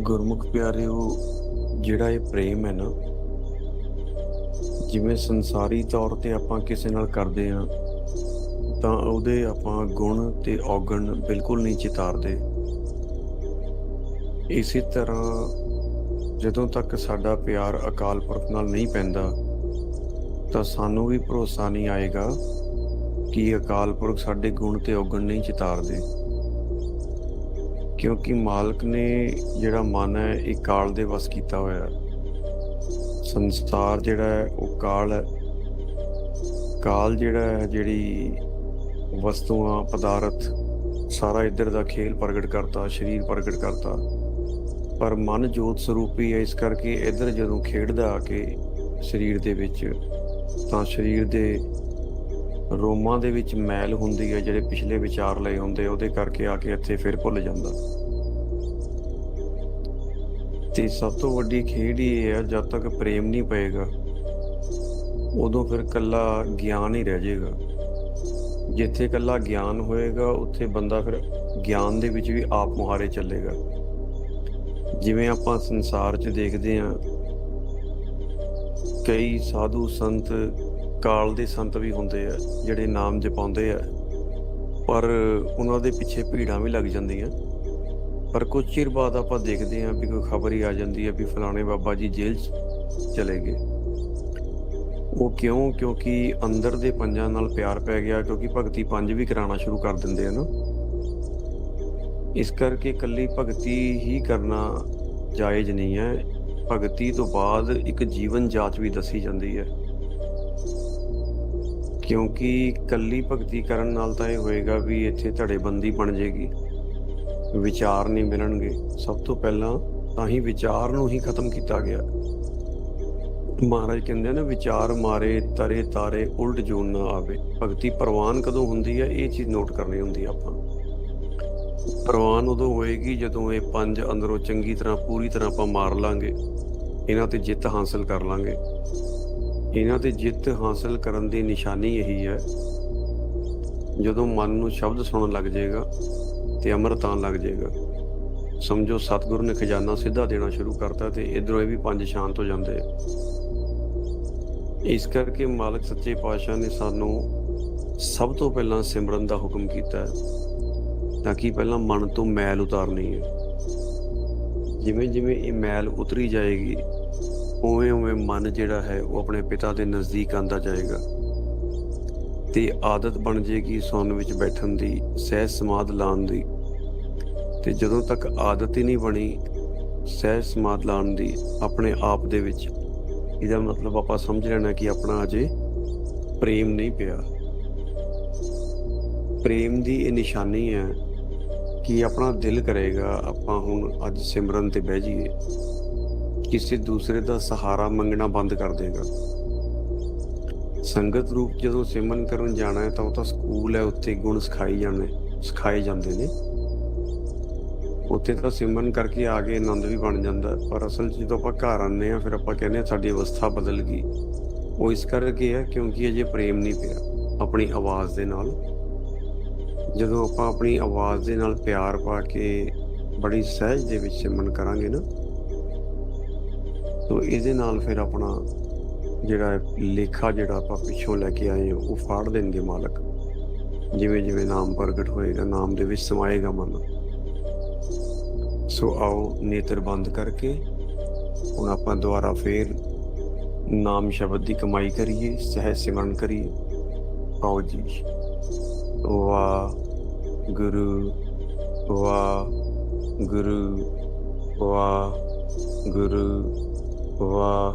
ਗੁਰਮੁਖ ਪਿਆਰਿਓ ਜਿਹੜਾ ਇਹ ਪ੍ਰੇਮ ਹੈ ਨਾ, ਜਿਵੇਂ ਸੰਸਾਰੀ ਤੌਰ ਤੇ ਆਪਾਂ ਕਿਸੇ ਨਾਲ ਕਰਦੇ ਆ ਤਾਂ ਉਹਦੇ ਆਪਾਂ ਗੁਣ ਤੇ ਔਗਣ ਬਿਲਕੁਲ ਨਹੀਂ ਚਿਤਾਰਦੇ। ਇਸੇ ਤਰ੍ਹਾਂ ਜਦੋਂ ਤੱਕ ਸਾਡਾ ਪਿਆਰ ਅਕਾਲ ਪੁਰਖ ਨਾਲ ਨਹੀਂ ਪੈਂਦਾ, ਤਾਂ ਸਾਨੂੰ ਵੀ ਭਰੋਸਾ ਨਹੀਂ ਆਏਗਾ ਕਿ ਅਕਾਲ ਪੁਰਖ ਸਾਡੇ ਗੁਣ ਤੇ ਔਗਣ ਨਹੀਂ ਚਿਤਾਰਦੇ। ਕਿਉਂਕਿ ਮਾਲਕ ਨੇ ਜਿਹੜਾ ਮਨ ਹੈ, ਇਹ ਕਾਲ ਦੇ ਵਸ ਕੀਤਾ ਹੋਇਆ ਹੈ। ਸੰਸਾਰ ਜਿਹੜਾ ਹੈ, ਉਹ ਕਾਲ ਹੈ। ਕਾਲ ਜਿਹੜਾ ਹੈ, ਜਿਹੜੀ ਵਸਤੂਆਂ, ਪਦਾਰਥ, ਸਾਰਾ ਇੱਧਰ ਦਾ ਖੇਲ ਪ੍ਰਗਟ ਕਰਤਾ, ਸਰੀਰ ਪ੍ਰਗਟ ਕਰਤਾ। ਪਰ ਮਨ ਜੋਤ ਸਰੂਪੀ ਹੈ, ਇਸ ਕਰਕੇ ਇੱਧਰ ਜਦੋਂ ਖੇਡਦਾ ਆ ਕੇ ਸਰੀਰ ਦੇ ਵਿੱਚ, ਤਾਂ ਸਰੀਰ ਦੇ ਰੋਮਾਂ ਦੇ ਵਿੱਚ ਮੈਲ ਹੁੰਦੀ ਹੈ ਜਿਹੜੇ ਪਿਛਲੇ ਵਿਚਾਰ ਲਏ ਹੁੰਦੇ, ਉਹਦੇ ਕਰਕੇ ਆ ਕੇ ਇੱਥੇ ਫਿਰ ਭੁੱਲ ਜਾਂਦਾ। ਤੇ ਸਭ ਤੋਂ ਵੱਡੀ ਖੇਡ ਹੀ ਇਹ ਹੈ, ਜਦ ਤੱਕ ਪ੍ਰੇਮ ਨਹੀਂ ਪਏਗਾ, ਉਦੋਂ ਫਿਰ ਕੱਲਾ ਗਿਆਨ ਹੀ ਰਹਿ ਜਾਏਗਾ। ਜਿੱਥੇ ਕੱਲਾ ਗਿਆਨ ਹੋਏਗਾ, ਉੱਥੇ ਬੰਦਾ ਫਿਰ ਗਿਆਨ ਦੇ ਵਿੱਚ ਵੀ ਆਪ ਮੁਹਾਰੇ ਚੱਲੇਗਾ। ਜਿਵੇਂ ਆਪਾਂ ਸੰਸਾਰ 'ਚ ਦੇਖਦੇ ਹਾਂ, ਕਈ ਸਾਧੂ ਸੰਤ ਕਾਲ ਦੇ ਸੰਤ ਵੀ ਹੁੰਦੇ ਆ, ਜਿਹੜੇ ਨਾਮ ਜਪਾਉਂਦੇ ਆ। ਪਰ ਉਹਨਾਂ ਦੇ ਪਿੱਛੇ ਭੀੜਾਂ ਵੀ ਲੱਗ ਜਾਂਦੀਆਂ। ਪਰ ਕੁਝ ਚਿਰ ਬਾਅਦ ਆਪਾਂ ਦੇਖਦੇ ਹਾਂ ਵੀ ਕੋਈ ਖਬਰ ਹੀ ਆ ਜਾਂਦੀ ਹੈ ਵੀ ਫਲਾਣੇ ਬਾਬਾ ਜੀ ਜੇਲ੍ਹ 'ਚ ਚਲੇ ਗਏ। ਉਹ ਕਿਉਂ? ਕਿਉਂਕਿ ਅੰਦਰ ਦੇ ਪੰਜਾਂ ਨਾਲ ਪਿਆਰ ਪੈ ਗਿਆ, ਕਿਉਂਕਿ ਭਗਤੀ ਪੰਜ ਵੀ ਕਰਾਉਣਾ ਸ਼ੁਰੂ ਕਰ ਦਿੰਦੇ ਆ ਨਾ। ਇਸ ਕਰਕੇ ਇਕੱਲੀ ਭਗਤੀ ਹੀ ਕਰਨਾ ਜਾਇਜ਼ ਨਹੀਂ ਹੈ। ਭਗਤੀ ਤੋਂ ਬਾਅਦ ਇੱਕ ਜੀਵਨ ਜਾਂਚ ਵੀ ਦੱਸੀ ਜਾਂਦੀ ਹੈ। ਕਿਉਂਕਿ ਇਕੱਲੀ ਭਗਤੀ ਕਰਨ ਨਾਲ ਤਾਂ ਇਹ ਹੋਏਗਾ ਵੀ ਇੱਥੇ ਧੜੇਬੰਦੀ ਬਣ ਜਾਏਗੀ ਵਿਚਾਰ ਨਹੀਂ ਮਿਲਣਗੇ। ਸਭ ਤੋਂ ਪਹਿਲਾਂ ਤਾਂ ਹੀ ਵਿਚਾਰ ਨੂੰ ਹੀ ਖਤਮ ਕੀਤਾ ਗਿਆ। ਮਹਾਰਾਜ ਕਹਿੰਦੇ ਆ ਨਾ, ਵਿਚਾਰ ਮਾਰੇ ਤਰੇ ਤਾਰੇ ਉਲਟ ਜੋਨ ਨਾ ਆਵੇ। ਭਗਤੀ ਪ੍ਰਵਾਨ ਕਦੋਂ ਹੁੰਦੀ ਹੈ? ਇਹ ਚੀਜ਼ ਨੋਟ ਕਰਨੀ ਹੁੰਦੀ ਆਪਾਂ। ਪ੍ਰਵਾਨ ਉਦੋਂ ਹੋਏਗੀ ਜਦੋਂ ਇਹ ਪੰਜ ਅੰਦਰੋਂ ਚੰਗੀ ਤਰ੍ਹਾਂ ਪੂਰੀ ਤਰ੍ਹਾਂ ਆਪਾਂ ਮਾਰ ਲਾਂਗੇ। ਇਹਨਾਂ ਤੇ ਜਿੱਤ ਹਾਸਲ ਕਰ ਲਾਂਗੇ। ਇਹਨਾਂ ਤੇ ਜਿੱਤ ਹਾਸਲ ਕਰਨ ਦੀ ਨਿਸ਼ਾਨੀ ਇਹੀ ਹੈ। ਜਦੋਂ ਮਨ ਨੂੰ ਸ਼ਬਦ ਸੁਣਨ ਲੱਗ ਜਾਏਗਾ ਤੇ ਅੰਮ੍ਰਿਤ ਆਉਣ ਲੱਗ ਜਾਏਗਾ। ਸਮਝੋ ਸਤਿਗੁਰੂ ਨੇ ਖਜ਼ਾਨਾ ਸਿੱਧਾ ਦੇਣਾ ਸ਼ੁਰੂ ਕਰਤਾ ਤੇ ਇਧਰੋਂ ਇਹ ਵੀ ਪੰਜ ਸ਼ਾਂਤ ਹੋ ਜਾਂਦੇ ਆ। ਇਸ ਕਰਕੇ ਮਾਲਕ ਸੱਚੇ ਪਾਤਸ਼ਾਹ ਨੇ ਸਾਨੂੰ ਸਭ ਤੋਂ ਪਹਿਲਾਂ ਸਿਮਰਨ ਦਾ ਹੁਕਮ ਕੀਤਾ ਹੈ, ਤਾਂ ਕਿ ਪਹਿਲਾਂ ਮਨ ਤੋਂ ਮੈਲ ਉਤਾਰਨੀ ਹੈ। ਜਿਵੇਂ ਜਿਵੇਂ ਇਹ ਮੈਲ ਉਤਰੀ ਜਾਏਗੀ ਉਵੇਂ ਉਵੇਂ ਮਨ ਜਿਹੜਾ ਹੈ ਉਹ ਆਪਣੇ ਪਿਤਾ ਦੇ ਨਜ਼ਦੀਕ ਆਂਦਾ ਜਾਏਗਾ। ਤੇ ਆਦਤ ਬਣ ਜਾਏਗੀ ਸੌਣ ਵਿੱਚ ਬੈਠਣ ਦੀ, ਸਹਿਜ ਸਮਾਧ ਲਾਉਣ ਦੀ। ਤੇ ਜਦੋਂ ਤੱਕ ਆਦਤ ਹੀ ਨਹੀਂ ਬਣੀ ਸਹਿਜ ਸਮਾਧ ਲਾਉਣ ਦੀ, ਆਪਣੇ ਆਪ ਦੇ ਵਿੱਚ, ਇਹਦਾ ਮਤਲਬ ਆਪਾਂ ਸਮਝ ਲੈਣਾ ਕਿ ਆਪਣਾ ਅਜੇ ਪ੍ਰੇਮ ਨਹੀਂ ਪਿਆ। ਪ੍ਰੇਮ ਦੀ ਇਹ ਨਿਸ਼ਾਨੀ ਹੈ ਕਿ ਆਪਣਾ ਦਿਲ ਕਰੇਗਾ, ਆਪਾਂ ਹੁਣ ਅੱਜ ਸਿਮਰਨ ਤੇ ਬਹਿ ਜਾਈਏ। ਕਿਸੇ ਦੂਸਰੇ ਦਾ ਸਹਾਰਾ ਮੰਗਣਾ ਬੰਦ ਕਰ ਦੇਗਾ। ਸੰਗਤ ਰੂਪ ਜਦੋਂ ਸਿਮਰਨ ਕਰਨ ਜਾਣਾ ਹੈ ਤਾਂ ਉਹ ਤਾਂ ਸਕੂਲ ਹੈ, ਉੱਥੇ ਗੁਣ ਸਿਖਾਈ ਜਾਣੇ ਸਿਖਾਏ ਜਾਂਦੇ ਨੇ। ਉੱਥੇ ਤਾਂ ਸਿਮਰਨ ਕਰਕੇ ਆ ਕੇ ਆਨੰਦ ਵੀ ਬਣ ਜਾਂਦਾ, ਪਰ ਅਸਲ 'ਚ ਜਦੋਂ ਆਪਾਂ ਘਰ ਆਉਂਦੇ ਆ ਫਿਰ ਆਪਾਂ ਕਹਿੰਦੇ ਆ ਸਾਡੀ ਅਵਸਥਾ ਬਦਲ ਗਈ। ਉਹ ਇਸ ਕਰਕੇ ਹੈ ਕਿਉਂਕਿ ਅਜੇ ਪ੍ਰੇਮ ਨਹੀਂ ਪਿਆ ਆਪਣੀ ਆਵਾਜ਼ ਦੇ ਨਾਲ। ਜਦੋਂ ਆਪਾਂ ਆਪਣੀ ਆਵਾਜ਼ ਦੇ ਨਾਲ ਪਿਆਰ ਪਾ ਕੇ ਬੜੀ ਸਹਿਜ ਦੇ ਵਿੱਚ ਸਿਮਰਨ ਕਰਾਂਗੇ ਨਾ ਸੋ ਇਹਦੇ ਨਾਲ ਫਿਰ ਆਪਣਾ ਜਿਹੜਾ ਲੇਖਾ ਜਿਹੜਾ ਆਪਾਂ ਪਿੱਛੋਂ ਲੈ ਕੇ ਆਏ ਹਾਂ, ਉਹ ਫਾੜ ਦੇਣਗੇ ਮਾਲਕ। ਜਿਵੇਂ ਜਿਵੇਂ ਨਾਮ ਪ੍ਰਗਟ ਹੋਏਗਾ, ਨਾਮ ਦੇ ਵਿੱਚ ਸਮਾਏਗਾ ਮਨ। ਸੋ ਆਓ ਨੇਤਰ ਬੰਦ ਕਰਕੇ ਹੁਣ ਆਪਾਂ ਦੁਆਰਾ ਫੇਰ ਨਾਮ ਸ਼ਬਦ ਦੀ ਕਮਾਈ ਕਰੀਏ ਸਹਿ ਸਿਮਰਨ ਕਰੀਏ। ਆਓ ਜੀ। ਵਾਹ ਗੁਰੂ ਵਾਹ ਗੁਰੂ ਵਾਹ ਗੁਰੂ ਵਾਹ